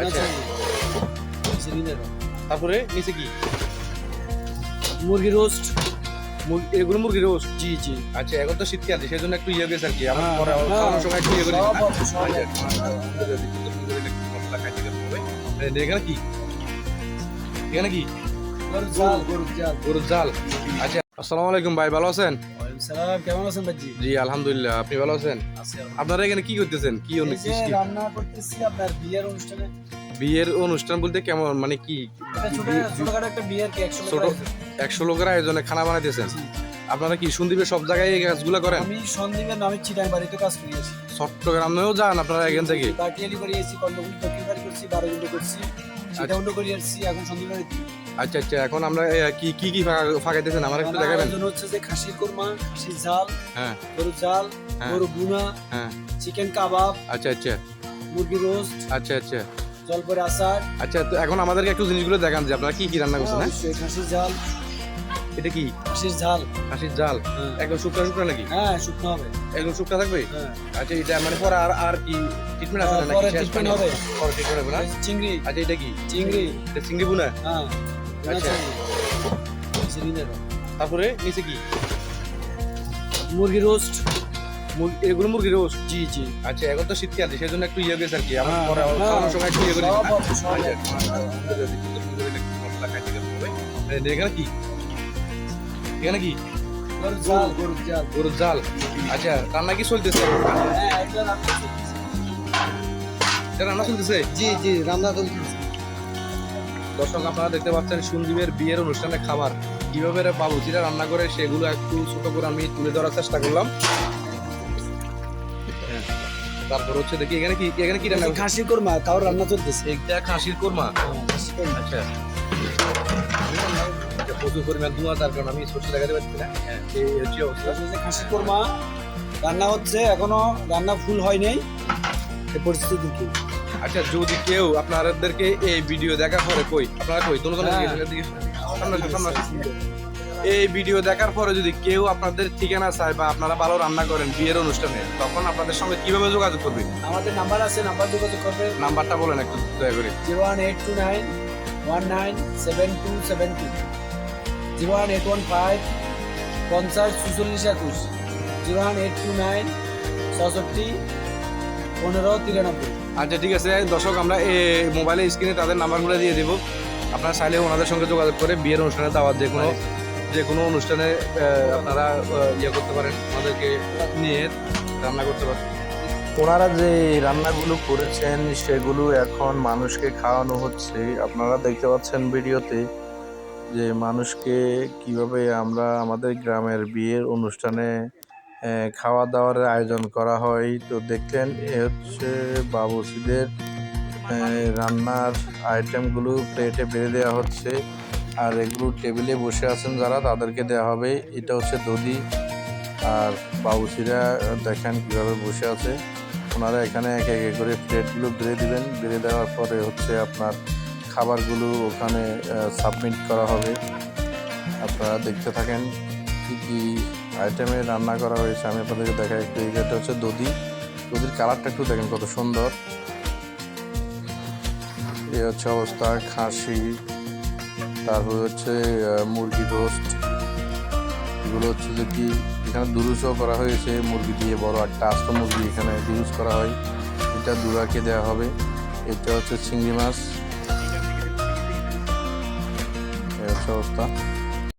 আচ্ছা। তারপরে নিচে কি? মুরগি রোস্ট। এগুলো মুরগি রোস্ট? জি জি। আচ্ছা এখন তো শীতকাল সেই জন্য একটু ইয়ে গেছে আর কি। আমার হ্যাঁ, পরে হ্যাঁ। সময় একটু ইয়ে করি। আচ্ছা, এখানে কি? এখানে কি? গরুর জাল গরুর জাল আচ্ছা আসসালামু আলাইকুম ভাই ভালো আছেন? সালাম কেমন আছেন ভাজি জি আলহামদুলিল্লাহ আপনি ভালো আছেন? আপনারা এখানে কি করতেছেন? কি রান্না করতেছি আপনার বিয়ের অনুষ্ঠানে। বিয়ের অনুষ্ঠান বলতে কেমন মানে কি? ছোট ছোটখাটো একটা বিয়ের কি একশো ছোট একশো লোকের আয়োজনে খানা বানাইতেছেন? আপনারা কি সন্দীপের সব জায়গায় এই কাজগুলো করেন? আমি সন্দীপের নামে বাড়িতে কাজ করিয়েছি চট্টগ্রামেও যান আপনারা এখান থেকে। বাটিয়ালি করিয়েছি বাড়ি করছি বারো গুলো করছি করিয়েছি এখন সন্দীপ বাড়িতে। আচ্ছা আচ্ছা এখন আমরা কি কি কি ফাঁকা- ফাঁকাইতেছেন? আমার একটু দেখাবেন? হচ্ছে যে খাসির কোরমা খাসির ঝাল হ্যাঁ। গরুর ঝাল হ্যাঁ। গরু বুনা হ্যাঁ। চিকেন কাবাব আচ্ছা আচ্ছা। মুরগি রোস্ট আচ্ছা আচ্ছা। জলপরে আচার। আচ্ছা তো এখন আমাদেরকে একটু জিনিসগুলো দেখান যে আপনারা কি কি রান্না করছেন হ্যাঁ? খাসির ঝাল। এটা কি? খাসির ঝাল। খাসির জাল হ্যাঁ। একদম শুকনা শুকনো নাকি? হ্যাঁ শুকনো হবে। একদম শুকনা থাকবে? হ্যাঁ। আচ্ছা এটা মানে পরে আর আর কি ট্রিটমেন্ট আছে হ্যাঁ, নাকি? পরে পানি? হবে। পরে ট্রিটমেন্ট হবে না? চিংড়ি। আচ্ছা এটা কি? চিংড়ি। এটা চিংড়ি বুনা হ্যাঁ। তারপরে নিচে কি? মুরগি রোস্ট। এগুলো মুরগি রোস্ট? জি জি। আচ্ছা এখন তো শীতকাল সেই জন্য একটু ইয়ে গেছে আর কি। আমার হ্যাঁ, পরে হ্যাঁ। সময় একটু ইয়ে করি। আচ্ছা, এই এখানে কি? এখানে কি? গরুর জাল আচ্ছা রান্না কি চলতেছে? হ্যাঁ চলতেছে। রান্না চলতেছে? জি জি রান্না চলতেছে। দর্শক আপনারা দেখতে পাচ্ছেন সন্দীপের বিয়ের অনুষ্ঠানে খাবার কীভাবে এরা বাবুচিরা রান্না করে সেগুলো একটু ছোট করে আমি তুলে ধরার চেষ্টা করলাম। তারপর হচ্ছে দেখি এখানে কি এখানে কি রান্না করছে? খাসি কোরমা তাও রান্না চলতেছে এটা খাসির কোরমা। আচ্ছা আচ্ছা, প্রচুর পরিমাণ ধোঁয়া তার কারণ আমি সরষে দেখাতে পারছি না হ্যাঁ, এই হচ্ছে অবস্থা তারপরে যে খাসি কোরমা রান্না হচ্ছে এখনও রান্না ফুল হয় নাই এই পরিস্থিতি কি আচ্ছা যদি কেউ আপনাদেরকে এই ভিডিও দেখার পরে কই? আপনারা কই? আসো। এই ভিডিও দেখার পরে যদি কেউ আপনাদের ঠিকানা চায় বা আপনারা ভালো রান্না করেন বিয়ের অনুষ্ঠানে তখন আপনাদের সঙ্গে কীভাবে যোগাযোগ করবে? আমাদের নাম্বার আছে নাম্বার যোগাযোগ করবে। নাম্বারটা বলেন একটু দয়া করে। Zero one eight two nine one nine seven two seven two zero one eight one five পঞ্চাশ চুচল্লিশ একুশ। Zero one eight two nine ছষট্টি পনেরো তিরানব্বই। আচ্ছা ঠিক আছে। দর্শক আমরা এই মোবাইলের স্ক্রিনে তাদের নাম্বারগুলো দিয়ে দেবো। আপনারা চাইলে ওনাদের সঙ্গে যোগাযোগ করে বিয়ের অনুষ্ঠানে দাওয়াত যে কোনো যে কোনো অনুষ্ঠানে আপনারা ইয়ে করতে পারেন আমাদেরকে নিয়ে রান্না করতে পারেন। ওনারা যে রান্নাগুলো করেছেন সেগুলো এখন মানুষকে খাওয়ানো হচ্ছে। আপনারা দেখতে পাচ্ছেন ভিডিওতে যে মানুষকে কীভাবে আমরা আমাদের গ্রামের বিয়ের অনুষ্ঠানে খাওয়া দাওয়ার আয়োজন করা হয়। তো দেখলেন, এ হচ্ছে বাবুসিদের রান্নার আইটেমগুলো প্লেটে বেড়ে দেওয়া হচ্ছে। আর এগুলো টেবিলে বসে আছেন যারা, তাদেরকে দেওয়া হবে। এটা হচ্ছে দধি। আর বাবুসিরা দেখেন কীভাবে বসে আছে। ওনারা এখানে এক এক করে প্লেটগুলো বেড়ে দিবেন। বেড়ে দেওয়ার পরে হচ্ছে আপনার খাবারগুলো ওখানে সাবমিট করা হবে। আপনারা দেখতে থাকেন কী কী আইটেমে রান্না করা হয়েছে। আমি আপনাদেরকে দেখাই একটু এটা হচ্ছে দধি। দধির কালারটা একটু দেখেন কত সুন্দর। এ হচ্ছে অবস্থা, খাসি, তারপর হচ্ছে মুরগি রোস্ট এগুলো হচ্ছে যে কি, এখানে দুরুসও করা হয়েছে, মুরগি দিয়ে বড় একটা আস্ত মুরগি এখানে দুরুস করা হয়। এটা দুরাকে দেওয়া হবে। এটা হচ্ছে চিংড়ি মাছ। হচ্ছে অবস্থা।